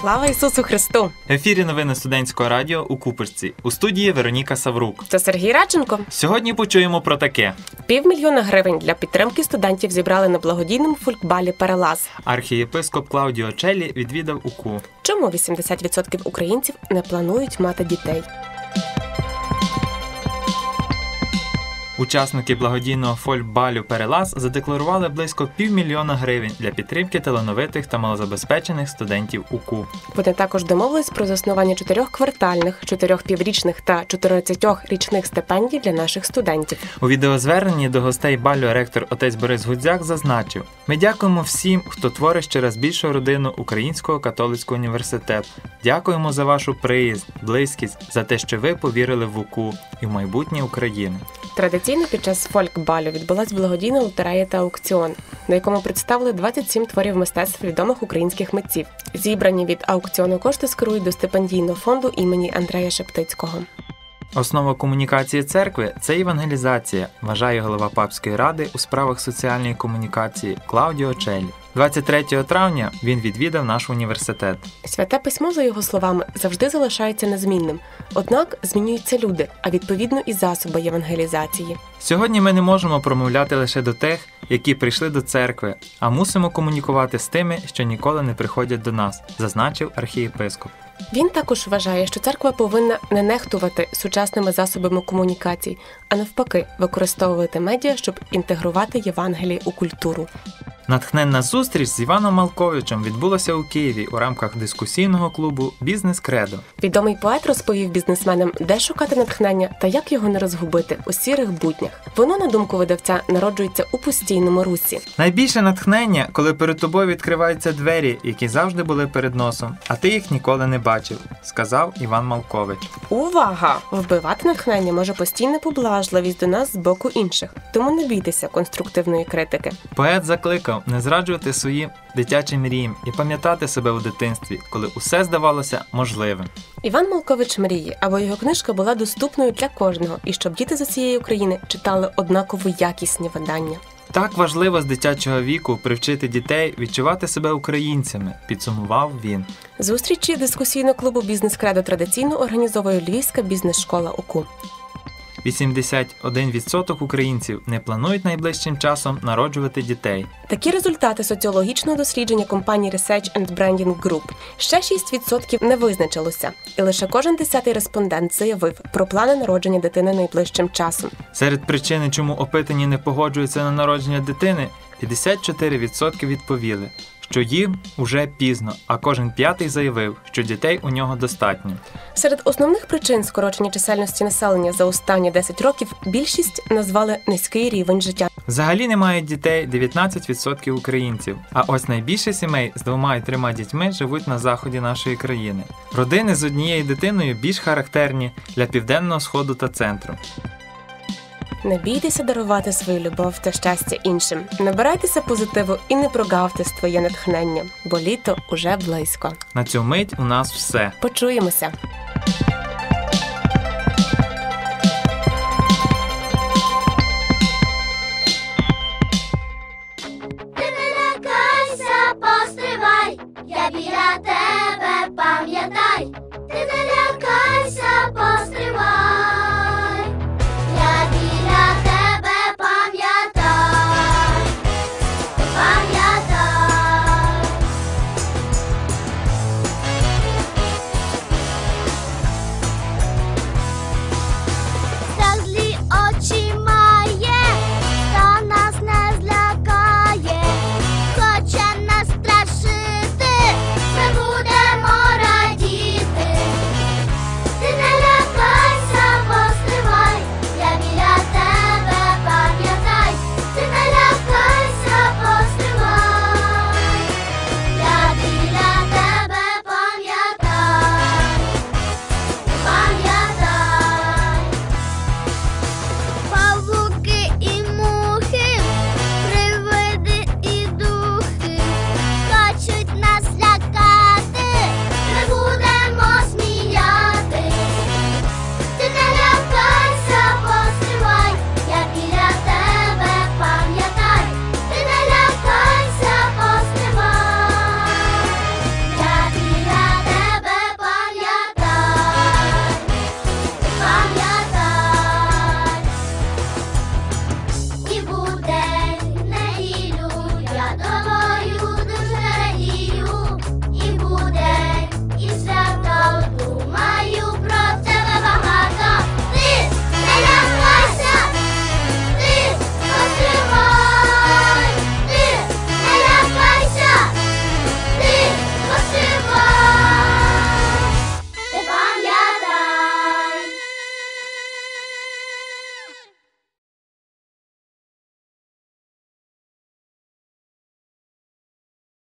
Слава Ісусу Христу! В ефірі новини студентського радіо у Куперці. У студії Вероніка Саврук. Це Сергій Радченко. Сьогодні почуємо про таке: Півмільйона гривень для підтримки студентів зібрали на благодійному фолькбалі Перелаз. архієпископ Клаудіо Челі відвідав УКУ. Чому 80% українців не планують мати дітей? Учасники благодійного фольбалю Перелаз задекларували близько півмільйона гривень для підтримки талановитих та малозабезпечених студентів УКУ. Вони також домовились про заснування чотирьох квартальних, чотирьох піврічних та 14 річних стипендій для наших студентів. У відеозверненні до гостей балю ректор отець Борис Гудзяк зазначив: Ми дякуємо всім, хто творить ще раз більшу родину Українського католицького університету. Дякуємо за вашу приязнь, близькість, за те, що ви повірили в УКУ і в майбутнє України. Традиційно під час фолькбалю відбулась благодійна лотерея та аукціон, на якому представили 27 творів мистецтв відомих українських митців. Зібрані від аукціону кошти скерують до стипендійного фонду імені Андрея Шептицького. Основа комунікації церкви це євангелізація, вважає голова папської ради у справах соціальної комунікації Клаудіо Челі. 23 травня він відвідав наш університет. Святе письмо, за його словами, завжди залишається незмінним. Однак змінюються люди, а відповідно і засоби євангелізації. Сьогодні ми не можемо промовляти лише до тих, які прийшли до церкви, а мусимо комунікувати з тими, що ніколи не приходять до нас, зазначив архієпископ. Він також вважає, що церква повинна не нехтувати сучасними засобами комунікацій, а навпаки, використовувати медіа, щоб інтегрувати Євангеліє у культуру. Натхненна зустріч з Іваном Малковичем відбулася у Києві у рамках дискусійного клубу Бізнес Кредо. Відомий поет розповів бізнесменам, де шукати натхнення та як його не розгубити у сірих буднях. Воно, на думку видавця, народжується у постійному русі. Найбільше натхнення, коли перед тобою відкриваються двері, які завжди були перед носом, а ти їх ніколи не бачив, сказав Іван Малкович. Увага! Вбивати натхнення може постійна поблажливість до нас з боку інших, тому не бійтеся конструктивної критики. Поет закликав не зраджувати свої дитячі мрії і пам'ятати себе у дитинстві, коли усе здавалося можливим. Іван Малкович мріє, аби його книжка була доступною для кожного, і щоб діти з усієї України читали однаково якісні видання. Так важливо з дитячого віку привчити дітей відчувати себе українцями, підсумував він. Зустрічі дискусійного клубу Бізнес Кредо традиційно організовує Львівська бізнес-школа ОКУ. 81% українців не планують найближчим часом народжувати дітей. Такі результати соціологічного дослідження компанії Research and Branding Group. Ще 6% не визначилося, і лише кожен десятий респондент заявив про плани народження дитини найближчим часом. Серед причин, чому опитані не погоджуються на народження дитини, 54% відповіли, що їм уже пізно, а кожен п'ятий заявив, що дітей у нього достатньо. Серед основних причин скорочення чисельності населення за останні 10 років більшість назвали низький рівень життя. Взагалі не мають дітей 19% українців. А ось найбільше сімей з двома і трьома дітьми живуть на заході нашої країни. Родини з однією дитиною більш характерні для південного сходу та центру. Не бійтеся дарувати свою любов та щастя іншим. Набирайтеся позитиву і не прогавте своє натхнення, бо літо уже близько. На цю мить у нас все. Почуємося. Я біля тебе.